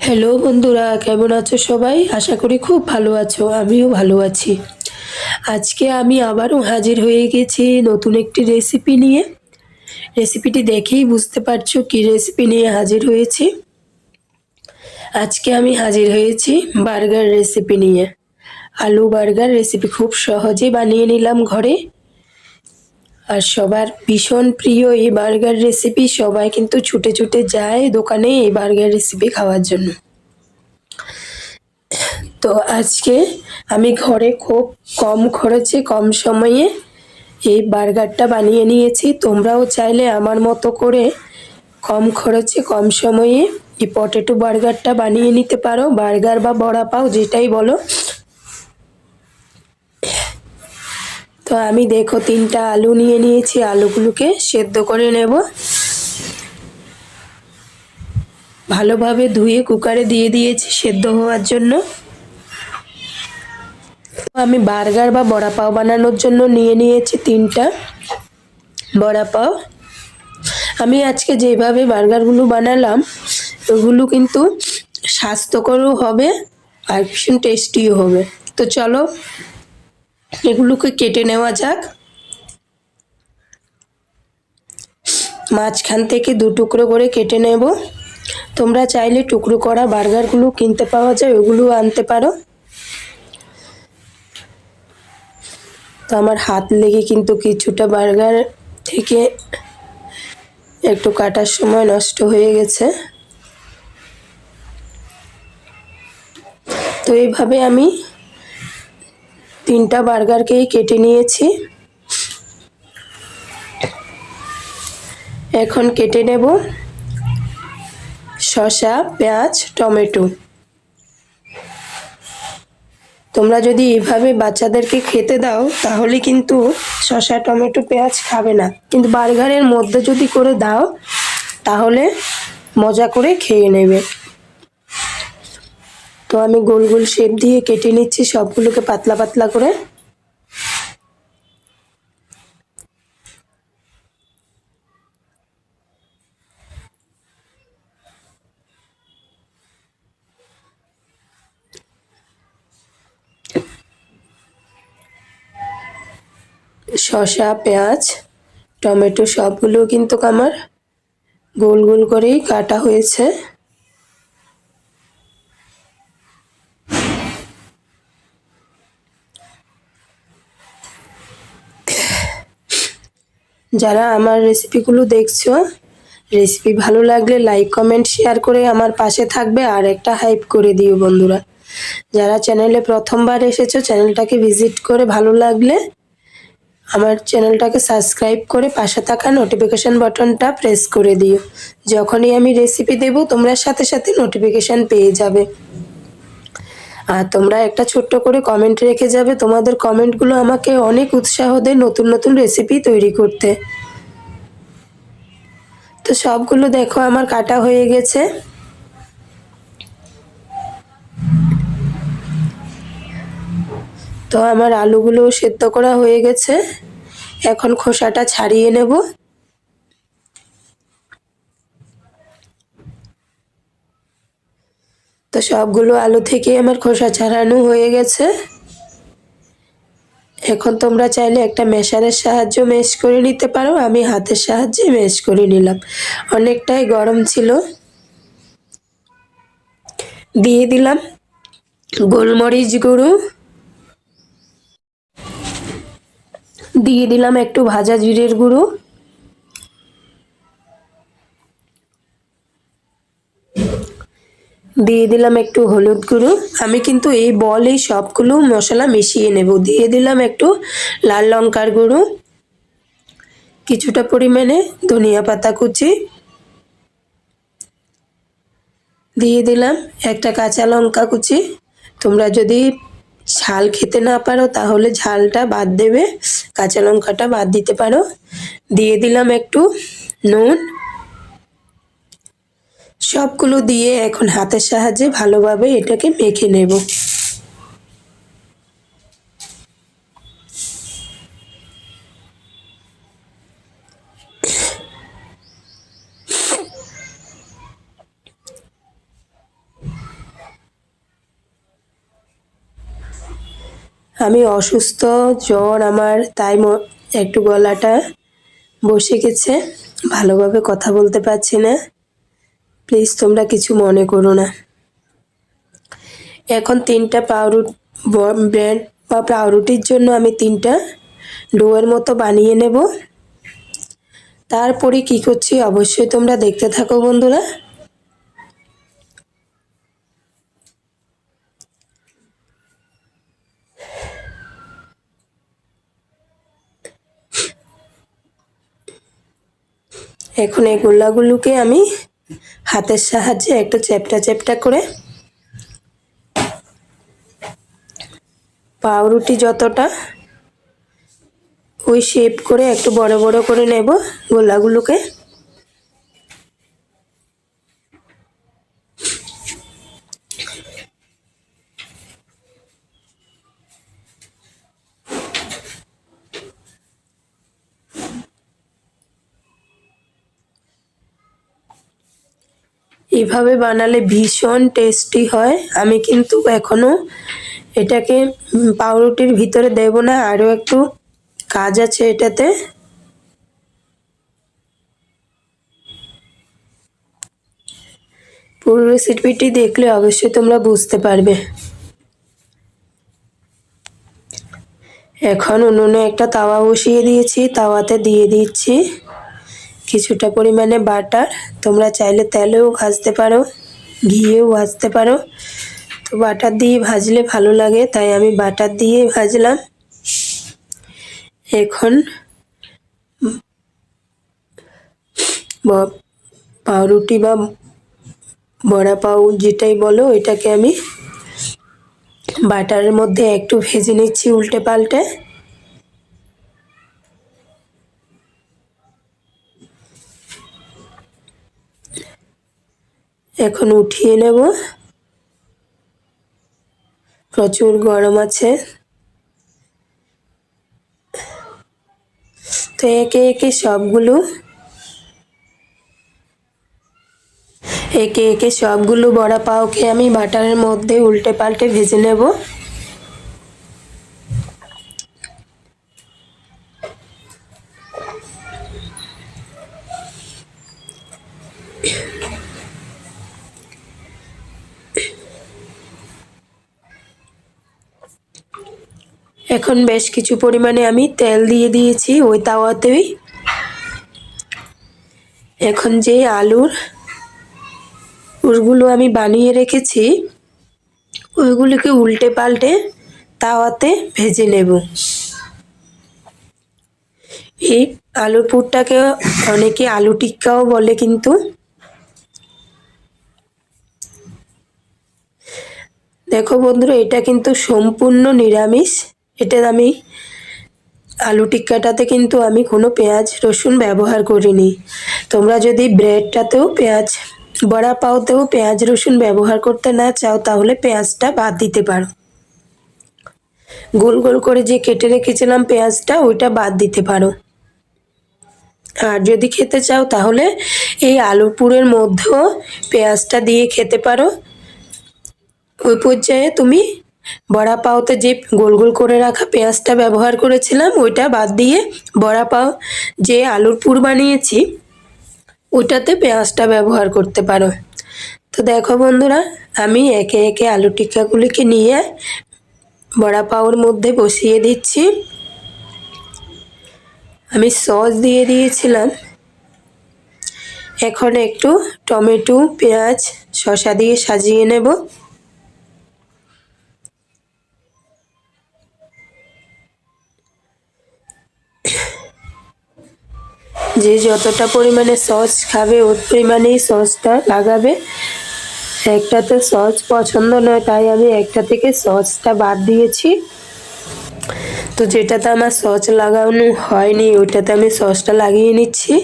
Hello বন্ধুরা, কেমন আছো সবাই? আশা করি খুব ভালো আছো, আমিও ভালো আছি। আজকে আমি আবারও হাজির হয়ে গেছি নতুন একটি রেসিপি নিয়ে। রেসিপিটি দেখেই বুঝতে পারছ কি রেসিপি নিয়ে হাজির হয়েছি। আজকে আমি হাজির হয়েছি বার্গার রেসিপি নিয়ে। আলু বার্গার রেসিপি খুব সহজে বানিয়ে নিলাম ঘরে। আর সবার ভীষণ প্রিয় এই বার্গার রেসিপি সবাই কিন্তু ছুটে ছুটে যায় দোকানে এই বার্গার রেসিপি খাওয়ার জন্য। তো আজকে আমি ঘরে খুব কম খরচে, কম সময়ে এই বার্গারটা বানিয়ে নিয়েছি। তোমরাও চাইলে আমার মতো করে কম খরচে, কম সময়ে এই পটেটো বার্গারটা বানিয়ে নিতে পারো। বার্গার বা বড়া পাও, যেটাই বলো। তো আমি দেখো তিনটা আলু নিয়ে নিয়েছি, আলুগুলোকে সেদ্ধ করে নেব। ভালোভাবে ধুয়ে কুকারে দিয়ে দিয়েছি সেদ্ধ হওয়ার জন্য। আমি বার্গার বা বড়া পাও বানানোর জন্য নিয়ে নিয়েছি তিনটা বড়া পাও। আমি আজকে যেভাবে বার্গারগুলো বানালাম, ওগুলো কিন্তু স্বাস্থ্যকরও হবে আর ভীষণ টেস্টিও হবে। তো চলো এগুলোকে কেটে নেওয়া যাক। মাঝখান থেকে দু টুকরো করে কেটে নেব। তোমরা চাইলে টুকরো করা বার্গারগুলো কিনতে পাওয়া যায় ওগুলো আনতে পারো। তো আমার হাত লেগে কিন্তু কিছুটা বার্গার থেকে একটু কাটার সময় নষ্ট হয়ে গেছে। তো এইভাবে আমি তিনটা বার্গারকেই কেটে নিয়েছি। এখন কেটে নেব শসা, পেঁয়াজ, টমেটো। তোমরা যদি এভাবে বাচ্চাদেরকে খেতে দাও, তাহলে কিন্তু শসা, টমেটো, পেঁয়াজ খাবে না। কিন্তু বার্গারের মধ্যে যদি করে দাও, তাহলে মজা করে খেয়ে নেবে। তো আমি গোল গোল শেপ দিয়ে কেটে নিচ্ছি সবগুলোকে পাতলা পাতলা করে। শসা, পেঁয়াজ, টমেটো সবগুলো কিন্তু আমার গোল গোল করেই কাটা হয়েছে। যারা আমার রেসিপিগুলো দেখছ রেসিপি ভালো লাগলে লাইক কমেন্ট শেয়ার করে আমার পাশে থাকবে আর একটা হাইপ করে দিও বন্ধুরা। যারা চ্যানেলে প্রথমবার এসেছ চ্যানেলটাকে ভিজিট করে ভালো লাগলে আমার চ্যানেলটাকে সাবস্ক্রাইব করে পাশে থাকা নোটিফিকেশান বাটনটা প্রেস করে দিও। যখনই আমি রেসিপি দেব, তোমরা সাথে সাথে নোটিফিকেশান পেয়ে যাবে। আর তোমরা একটা ছোট্ট করে কমেন্ট রেখে যাবে তোমাদের কমেন্টগুলো আমাকে অনেক উৎসাহ দেয় নতুন নতুন রেসিপি তৈরি করতে। তো সবগুলো দেখো, আমার কাটা হয়ে গেছে। তো আমার আলুগুলো সেদ্ধ করা হয়ে গেছে। এখন খোসাটা ছাড়িয়ে নেব। তো সবগুলো আলু থেকে আমার খোসা ছাড়ানো হয়ে গেছে। এখন তোমরা চাইলে একটা মেশারের সাহায্য মেশ করে নিতে পারো, আমি হাতের সাহায্যে মেশ করে নিলাম। অনেকটাই গরম ছিল। দিয়ে দিলাম গোলমরিচ গুঁড়ো। দিয়ে দিলাম একটু ভাজা জিরের গুঁড়ো। দিয়ে দিলাম একটু হলুদ গুঁড়ো। আমি কিন্তু এই বল, এই সবগুলো মশলা মিশিয়ে নেব। দিয়ে দিলাম একটু লাল লঙ্কার গুঁড়ো, কিছুটা পরিমাণে ধনিয়া পাতা কুচি। দিয়ে দিলাম একটা কাঁচা লঙ্কা কুচি। তোমরা যদি ঝাল খেতে না পারো, তাহলে ঝালটা বাদ দেবে। কাঁচা লঙ্কাটা বাদ দিতে পারো। দিয়ে দিলাম একটু নুন। সবগুলো দিয়ে এখন হাতের সাহায্যে ভালোভাবে এটাকে মেখে নেব। আমি অসুস্থ, জ্বর আমার, তাই একটু গলাটা বসে গেছে। ভালোভাবে কথা বলতে পারছি না। প্লিজ তোমরা কিছু মনে করো না। এখন তিনটা পাউরুট ব্রেড বা পাউরুটির জন্য আমি তিনটা ডোয়ের মতো বানিয়ে নেব। তারপরে কি করছি অবশ্যই তোমরা দেখতে থাকো বন্ধুরা। এখন এই গোল্লাগুলোকে আমি হাতের সাহায্যে একটু চ্যাপটা চ্যাপটা করে। পাউরুটি যতটা, ওই শেপ করে একটু বড় বড় করে নেব গোলাগুলোকে। এভাবে বানালে ভীষণ টেস্টি হয়। আমি কিন্তু এখনও এটাকে পাউরুটির ভিতরে দেব না, আরও একটু কাজ আছে এটাতে। পুরো রেসিপিটি দেখলে অবশ্যই তোমরা বুঝতে পারবে। এখন উনুনে একটা তাওয়া বসিয়ে দিয়েছি, তাওয়াতে দিয়ে দিচ্ছি। কিছুটা পরিমাণে বাটার। তোমরা চাইলে তেলেও ভাজতে পারো, ঘিয়েও ভাজতে পারো। তো বাটার দিয়ে ভাজলে ভালো লাগে, তাই আমি বাটার দিয়ে ভাজলাম। এখন পাউরুটি বা বড়া পাউ যেটাই বলো এটাকে আমি বাটারের মধ্যে একটু ভেজে নিচ্ছি উল্টে পাল্টে। এখন উঠিয়ে নেব। প্রচুর গরম আছে। তো একে একে সবগুলো, একে একে সবগুলো বড়া পাওকে আমি বাটারের মধ্যে উল্টে পাল্টে ভেজে নেব। এখন বেশ কিছু পরিমাণে আমি তেল দিয়ে দিয়েছি ওই তাওয়াতেই। এখন যে আলুর ওগুলো আমি বানিয়ে রেখেছি, ওইগুলোকে উল্টে পাল্টে তাওয়াতে ভেজে নেব। এই আলুর পুরটাকে অনেকে আলু টিক্কাও বলে কিন্তু। দেখো বন্ধুরা, এটা কিন্তু সম্পূর্ণ নিরামিষ। এটা আমি আলু টিক্কাটাতে কিন্তু আমি কোনো পেঁয়াজ, রসুন ব্যবহার করিনি। তোমরা যদি ব্রেডটাতেও পেঁয়াজ, বড়া পাওতেও পেঁয়াজ, রসুন ব্যবহার করতে না চাও, তাহলে পেঁয়াজটা বাদ দিতে পারো। গোল গোল করে যে কেটে রেখেছিলাম পেঁয়াজটা, ওইটা বাদ দিতে পারো। আর যদি খেতে চাও, তাহলে এই আলুর পুরের মধ্যেও পেঁয়াজটা দিয়ে খেতে পারো। ওই পর্যায়ে তুমি বড়া পাওতে যে গোল গোল করে রাখা পেঁয়াজটা ব্যবহার করেছিলাম, ওইটা বাদ দিয়ে বড়া পাও যে আলুর পুর বানিয়েছি ওটাতে পেঁয়াজটা ব্যবহার করতে পারো। তো দেখো বন্ধুরা, আমি একে একে আলু টিক্কাগুলিকে নিয়ে বড়া পাওয়ার মধ্যে বসিয়ে দিচ্ছি। আমি সস দিয়ে দিয়েছিলাম। এখন একটু টমেটো, পেঁয়াজ, শসা দিয়ে সাজিয়ে নেব। যে যতটা পরিমাণে সস খাবে ওই পরিমাণেই সসটা লাগাবে। একটাতে সস পছন্দ নয়, তাই আমি একটা থেকে সসটা বাদ দিয়েছি। তো যেটাতে আমার সস লাগানো হয়নি ওইটাতে আমি সসটা লাগিয়ে নিচ্ছি।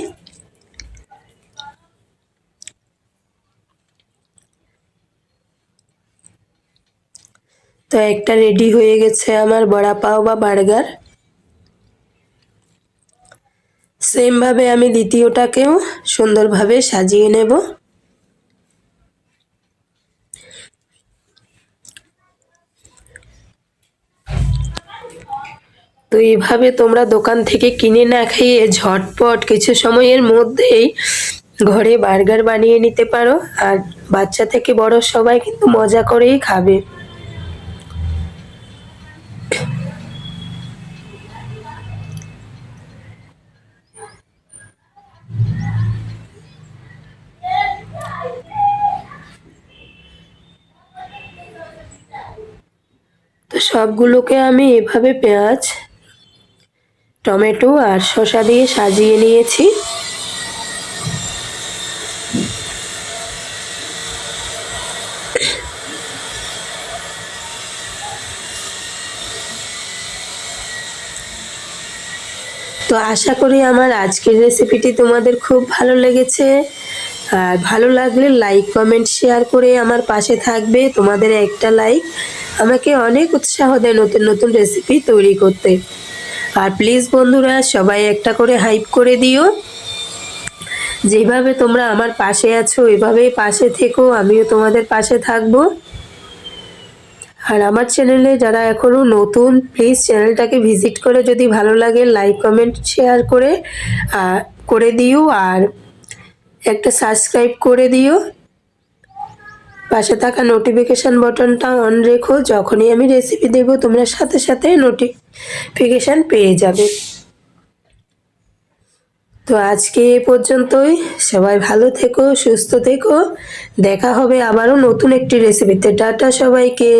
তো একটা রেডি হয়ে গেছে আমার বড়া পাও বা বার্গার। সেমভাবে আমি দ্বিতীয়টাকেও সুন্দরভাবে সাজিয়ে নেব। তো এইভাবে তোমরা দোকান থেকে কিনে না খেয়ে ঝটপট কিছু সময়ের মধ্যেই ঘরে বার্গার বানিয়ে নিতে পারো। আর বাচ্চা থেকে বড় সবাই কিন্তু মজা করেই খাবে। সবগুলোকে আমি এভাবে পেঁয়াজ, টমেটো আর শসা দিয়ে সাজিয়ে নিয়েছি। তো আশা করি আমার আজকের রেসিপিটি তোমাদের খুব ভালো লেগেছে। আর ভালো লাগলে লাইক কমেন্ট শেয়ার করে আমার পাশে থাকবে। তোমাদের একটা লাইক আমাকে অনেক উৎসাহ দেয় নতুন নতুন রেসিপি তৈরি করতে। আর প্লিজ বন্ধুরা, সবাই একটা করে হাইপ করে দিও। যেভাবে তোমরা আমার পাশে আছো, এভাবেই পাশে থেকো, আমিও তোমাদের পাশে থাকব। আর আমার চ্যানেলে যারা এখনও নতুন প্লিজ চ্যানেলটাকে ভিজিট করে যদি ভালো লাগে লাইক কমেন্ট শেয়ার করে করে দিও। আর একটা সাবস্ক্রাইব করে দিও। পাশে থাকা নোটিফিকেশান বাটনটা অন রেখো। যখনই আমি রেসিপি দেব, তোমরা সাথে সাথে নোটিফিকেশান পেয়ে যাবে। তো আজকে এ পর্যন্তই। সবাই ভালো থেকো, সুস্থ থেকো। দেখা হবে আবারও নতুন একটি রেসিপিতে টাটা সবাইকে।